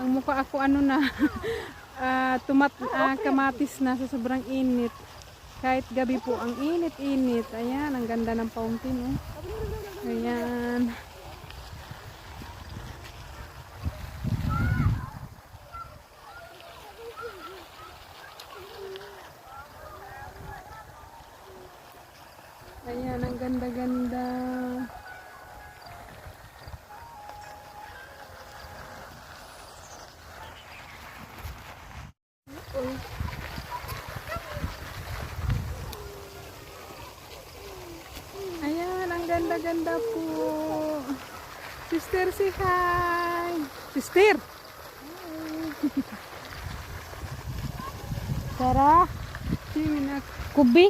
Ang mukha ako ano na. ah, tumat, ah, kamatis na sa sobrang init. Kahit gabi po ang init-init. Ayan, ang ganda ng fountain. Oh. Ayan. Ayan, ganda po. Sister, si hi. Sister. Sarah. Kubi?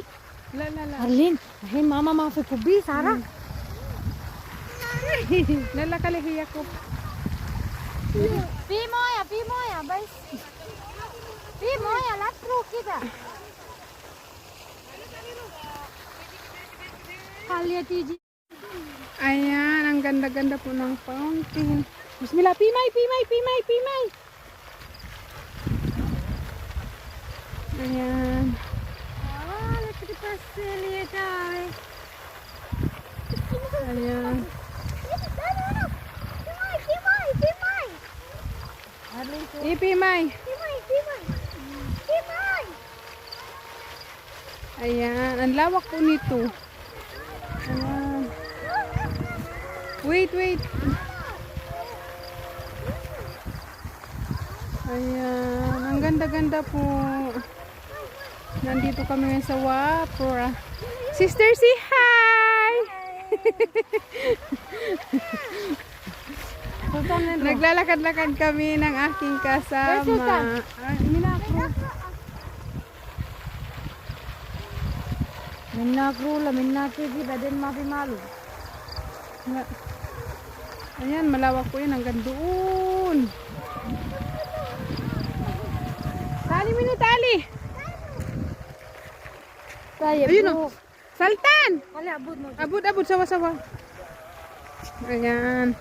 La la la. Arlene. Hey mama ma fi kubi, Sara. Mm. La la kale hiya Bimo ya, moya, pi moya, bais. Pi moya, la truki da. Haliyat Ayan, ang ganda-ganda po ng fountain. Bismillah, pimay, pimay, pimay, pimay. Ayan. Oh, look at the Basilia, guys. Ayan. Eh, pimay, pimay, pimay. Ipimay. Pimay, pimay. Pimay. Ayan, ang lawak po nito. Pimay. Wait, wait. Ayan. Ang ganda-ganda po. Nandito kami ngayon sa Wapura. Sister, say hi! hi. Naglalakad-lakad kami ng aking kasama. Minakro. Minakro la, minakro di ba din mapimalo? Minakro. Ayan, malawak po yan hanggang doon. Tali mo yung tali. Tayo Ayun o. Oh. Saltan! Wala, abod mo. Abod, abod, sawa-sawa. Ayan.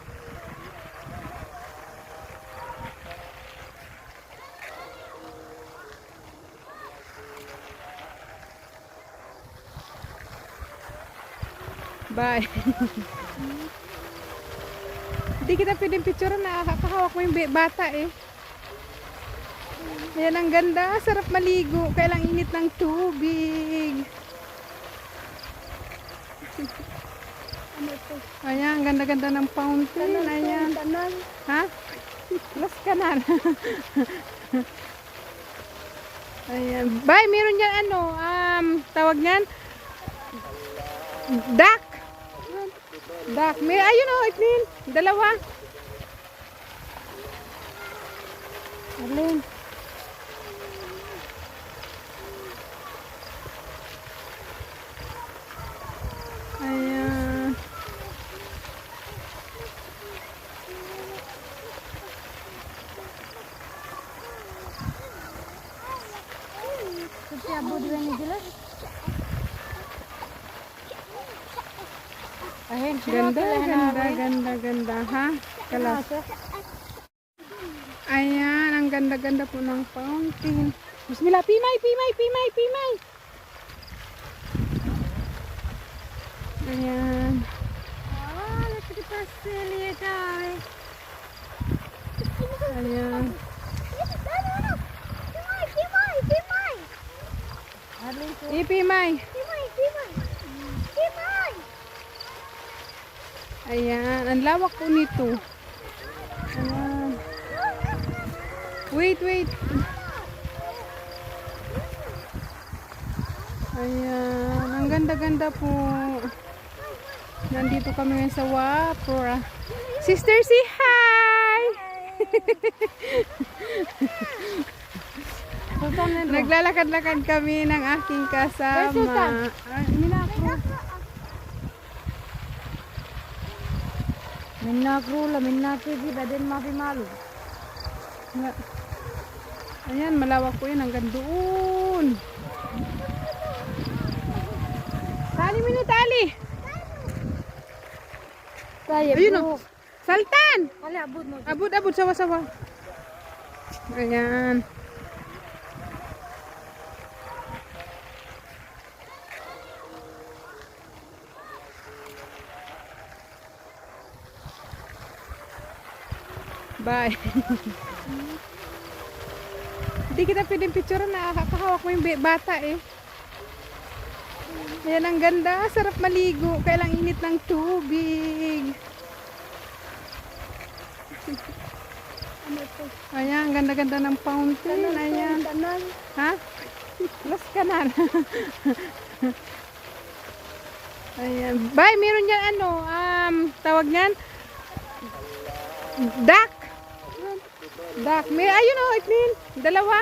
Bye. Hindi kita pwedeng picture na kahawak mo yung bata eh. Ayan ang ganda, sarap maligo. Kaya lang init ng tubig. Ayan, ang ganda-ganda ng fountain. Ayan. Ha? Plus ka na. Ayan. Bay, meron yan ano, um, tawag niyan? Duck. Duck. May, ayun o, Eklin. Dalawa. Arlene. ganda-ganda ha kalas ayan ang ganda-ganda po ng fountain. Bismillah pimay pimay pimay pimay. Ayan. Oh look at the silly ayan. Ipimay. Ipimay, ipimay. Eh, Ayan, ang lawak po nito. Ayan. Wait, wait. Ayan, ang ganda-ganda po. Nandito kami ngayon sa Wapura. Sister, say hi! Naglalakad-lakad kami ng aking kasama. Ay, Minakro la minakro di baden mafi malo. Ayan, malawak po yun hanggang doon. Tali mo tali. Tayo Ayun o. Oh. Saltan! Abud, abud, sawa-sawa. Ayan. Bye. Hindi kita pwedeng picture na kakahawak mo yung bata eh. Ayan ang ganda, sarap maligo. Kailang init ng tubig. Ayan, ang ganda-ganda ng fountain. Ayan. Ha? Plus kanan. Ayan. Bay, meron yan ano, um, tawag niyan? Duck. Duck. May, ayun o, oh, Edwin. Dalawa.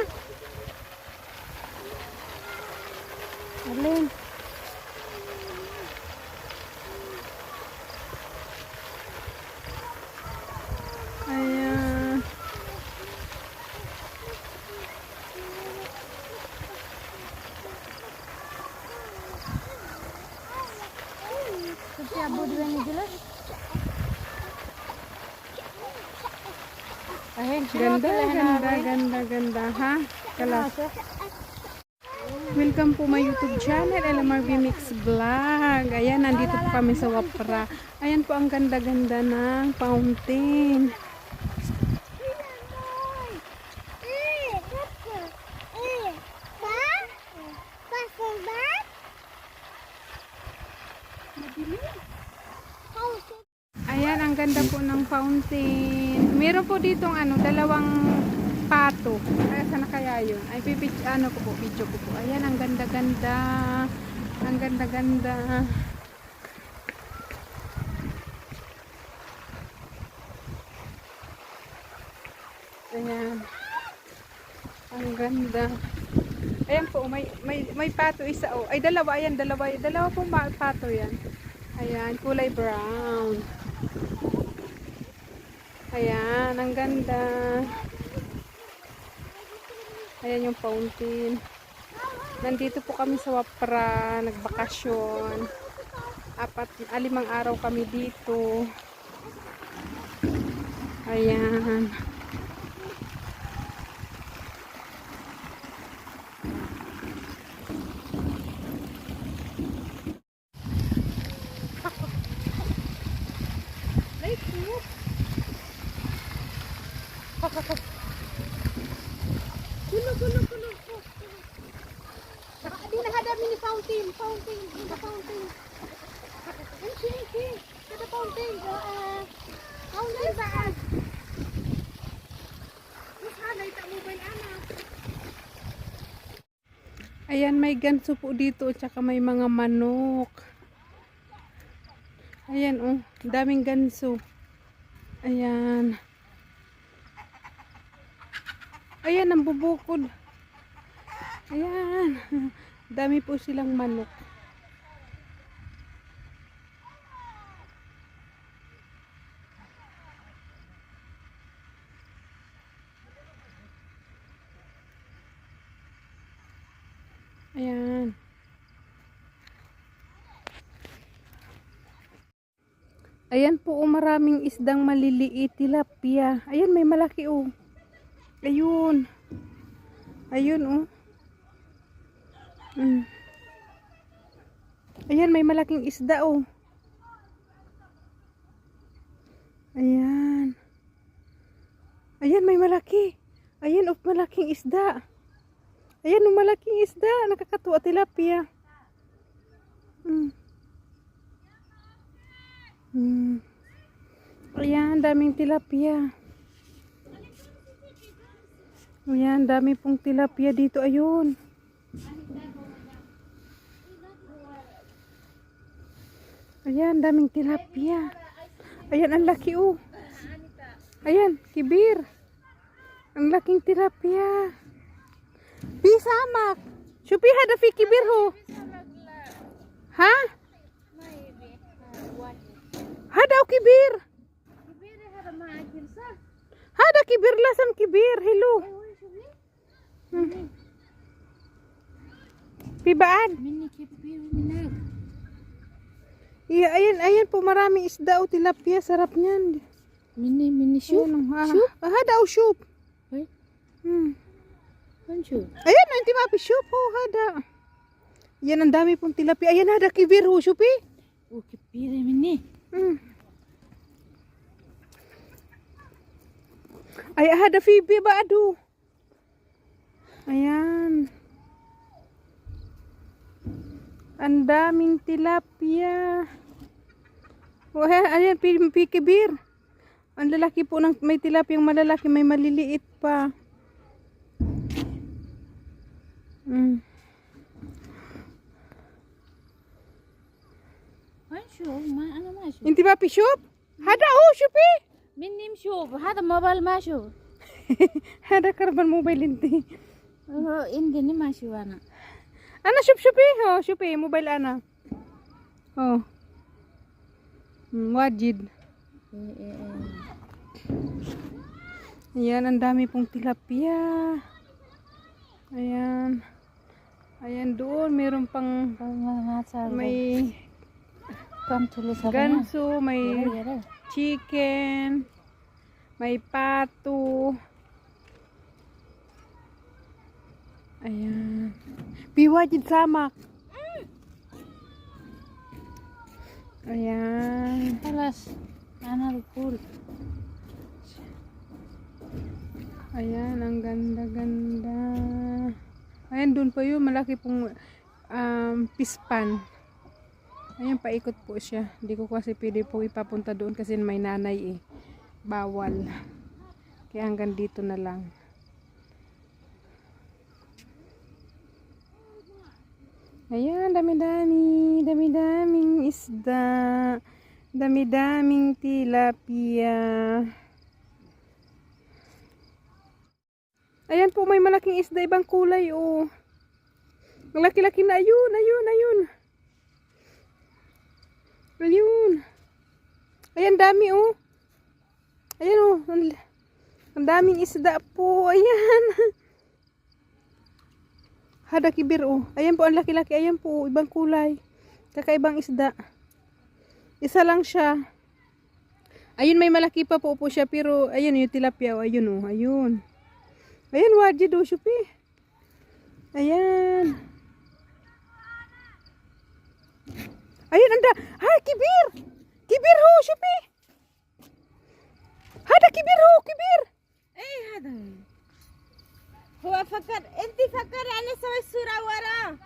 Alin. Ayan. Kasi abot din ni jelas. Ay, ganda, ganda, ganda, ganda, ha? Kala. Welcome po my YouTube channel, LMRV Mix Vlog. Ayan, nandito po kami sa Wapra. Ayan po ang ganda-ganda ng fountain. Ayan, ang ganda po ng fountain. Po ditong ano, dalawang pato. Ay, sana kaya yun? Ay, pipich, ano ko po, video ko po. Ayan, ang ganda-ganda. Ang ganda-ganda. Ayan. Ang ganda. Ayan po, may, may, may pato isa. Oh. Ay, dalawa. Ayan, dalawa. Dalawa ma- pato yan. Ayan, kulay brown. Ayan, ang ganda. Ayan yung fountain. Nandito po kami sa Wapra, nagbakasyon. Apat, alimang araw kami dito. Ayan. Kulo, kulo, kulo. Hindi na hadap ni fountain, fountain, the fountain. Hindi, hindi. The fountain. Uh, fountain anak? Ayan, may ganso po dito at saka may mga manok. Ayan, oh. Daming ganso. Ayan. Ayan, ang bubukod. Ayan. Dami po silang manok. Ayan. Ayan po, oh, maraming isdang maliliit, tilapia. Ayan, may malaki, oh. Ayun. Ayun, oh. Mm. Ayan, may malaking isda, oh. Ayan. Ayan, may malaki. Ayan, oh, malaking isda. Ayan, oh, malaking isda. Nakakatuwa, tilapia. Mm. Mm. Ayan, daming tilapia. Ayan, dami pong tilapia dito. Ayun. Ayan, daming tilapia. Ayan, ang laki oh. Ayan, kibir. Ang laking tilapia. Bisamak. Shupi hada fi kibir ho. Ha? Hada o kibir. Hada kibir lasan kibir. Hello. Hmm. Pibaan. Iya, ayan, ayan po, maraming isda o tilapia. Sarap niyan. Mini mini shoe. Ano, ah, ah, hada o soup. Ay, Hmm. kan shoe. Ayan, ang timapi soup ho, hada. Yan, ang dami pong tilapia. Ayan, hada kibir ho, soup eh. Oh, kepire mini. Hmm. Ay, hada Phoebe ba, ado? Ayan. Ang daming tilapia. Oh, ayan, ayan, pi- pi- kibir. Ang lalaki po ng may tilapia, yung malalaki, may maliliit pa. Mm. Kan shoe. Ma ano ma shoe? Yung timapi soup? Hada oh, soup eh. Mini shoe. Hada mobile ma shoe. Hada karban mobile hindi. Oh, hindi ni ma shoe ana. Soup eh. Oh, soup eh. Mobile ana. Oh. Hmm, wajid. Ayan, ang dami pong tilapia. Ayan. Ayan doon, meron pang may ganso, may chicken, may pato. Ayan. Piwajid samak. Ayan. Alas. Ana cool. Ayan, ang ganda-ganda. Ayan, doon pa yun. Malaki pong um, pispan. Ayan, paikot po siya. Hindi ko kasi pwede po ipapunta doon kasi may nanay eh. Bawal. Kaya hanggang dito na lang. Ayan, dami-dami. Dami-daming isda. Dami-daming tilapia. Ayan po, may malaking isda, ibang kulay, oh. Malaki-laki na, ayun, ayun, ayun. Ayun. Ayan, dami, oh. Ayan, oh. Ang, daming isda po, ayan. Hada kibir, oh. Ayan po, ang laki-laki, ayan po, ibang kulay. Kakaibang isda. Isa lang siya. Ayun, may malaki pa po po siya, pero, ayun, yung tilapia, oh. Ayun, oh, ayun. Ayan, wajid o, Shupi. Ayan. Ayan, anda. Ay, kibir! Kibir ho, Shupi! Hada kibir ho, kibir! Eh, hada. هو فكر انت فكر انا سوي الصورة ورا